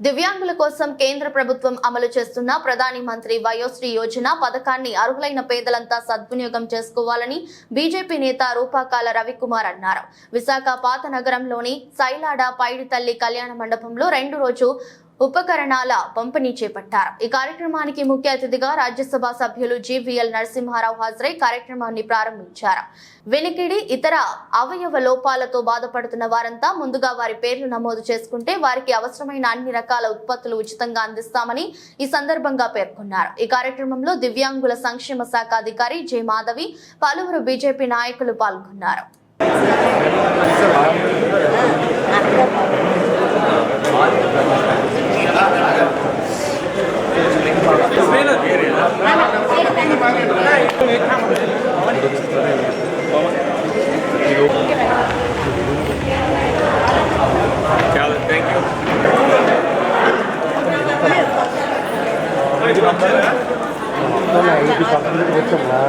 దివ్యాంగుల కోసం కేంద్ర ప్రభుత్వం అమలు చేస్తున్న ప్రధాని మంత్రి వయోశ్రీ యోజన పథకాన్ని అర్హులైన పేదలంతా సద్వినియోగం చేసుకోవాలని బీజేపీ నేత రూపాకాల రవికుమార్ అన్నారు. విశాఖ పాత నగరంలోని సైలాడ పైడితల్లి కళ్యాణ మండపంలో రెండు రోజు ఉపకరణాల పంపిణీ చేపట్టారు. ఈ కార్యక్రమానికి ముఖ్య అతిథిగా రాజ్యసభ సభ్యులు జీవీఎల్ నరసింహారావు హాజరై కార్యక్రమాన్ని ప్రారంభించారు. వెనికిడి ఇతర అవయవ లోపాలతో బాధపడుతున్న వారంతా ముందుగా వారి పేర్లు నమోదు చేసుకుంటే వారికి అవసరమైన అన్ని రకాల ఉత్పత్తులు ఉచితంగా అందిస్తామని ఈ సందర్భంగా పేర్కొన్నారు. ఈ కార్యక్రమంలో దివ్యాంగుల సంక్షేమ శాఖ అధికారి జె మాధవి పలువురు బీజేపీ నాయకులు పాల్గొన్నారు. చాలా థ్యాంక్ యూ ఐదు పర్సెంట్ వచ్చామా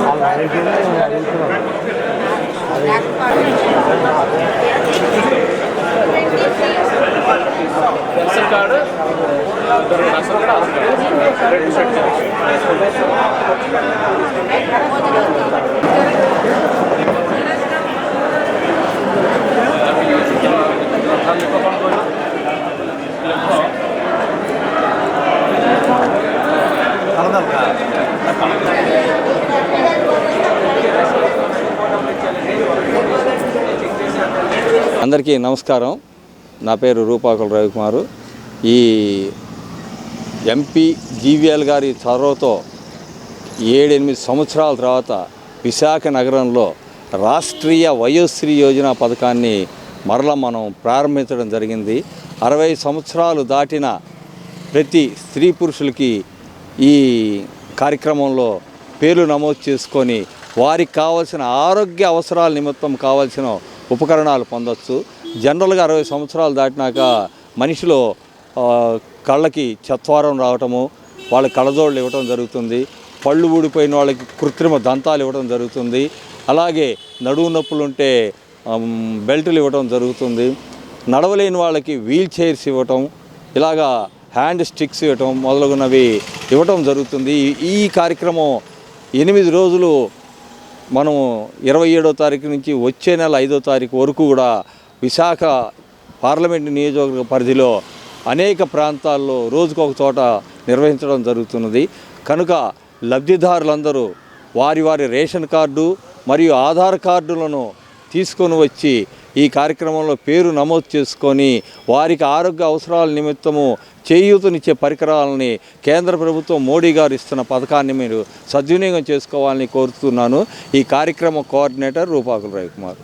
వాళ్ళు ఐదు అడుగుతున్నాం రేషన్ కార్డు ఇద్దరు రేషన్ కార్డు ఆధార్ కార్డు రెండు సెట్ అందరికీ నమస్కారం. నా పేరు రూపాకుల రవికుమారు. ఈ ఎంపీ జీవీఎల్ గారి చొరవతో ఏడెనిమిది సంవత్సరాల తర్వాత విశాఖ నగరంలో రాష్ట్రీయ వయోశ్రీ యోజన పథకాన్ని మరలా మనం ప్రారంభించడం జరిగింది. అరవై సంవత్సరాలు దాటిన ప్రతి స్త్రీ పురుషులకి ఈ కార్యక్రమంలో పేర్లు నమోదు చేసుకొని వారికి కావాల్సిన ఆరోగ్య అవసరాల నిమిత్తం కావాల్సిన ఉపకరణాలు పొందొచ్చు. జనరల్గా అరవై సంవత్సరాలు దాటినాక మనిషిలో కళ్ళకి చత్వారం రావటము వాళ్ళ కళ్ళజోళ్ళు ఇవ్వటం జరుగుతుంది. పళ్ళు ఊడిపోయిన వాళ్ళకి కృత్రిమ దంతాలు ఇవ్వడం జరుగుతుంది. అలాగే నడువు నొప్పులు ఉంటే బెల్టులు ఇవ్వడం జరుగుతుంది. నడవలేని వాళ్ళకి వీల్ చైర్స్ ఇవ్వటం ఇలాగా హ్యాండ్ స్టిక్స్ ఇవ్వటం మొదలగునవి ఇవ్వటం జరుగుతుంది. ఈ- ఈ కార్యక్రమం ఎనిమిది రోజులు మనం ఇరవై ఏడో తారీఖు నుంచి వచ్చే నెల ఐదో తారీఖు వరకు కూడా విశాఖ పార్లమెంట్ నియోజకవర్గ పరిధిలో అనేక ప్రాంతాల్లో రోజుకొక చోట నిర్వహించడం జరుగుతున్నది. కనుక లబ్ధిదారులందరూ వారి వారి రేషన్ కార్డు మరియు ఆధార్ కార్డులను తీసుకొని వచ్చి ఈ కార్యక్రమంలో పేరు నమోదు చేసుకొని వారికి ఆరోగ్య అవసరాల నిమిత్తము చేయూతనిచ్చే పరికరాలని కేంద్ర ప్రభుత్వం మోడీ గారు ఇస్తున్న పథకాన్ని మీరు సద్వినియోగం చేసుకోవాలని కోరుతున్నాను. ఈ కార్యక్రమ కోఆర్డినేటర్ రూపాకుల రవికుమార్.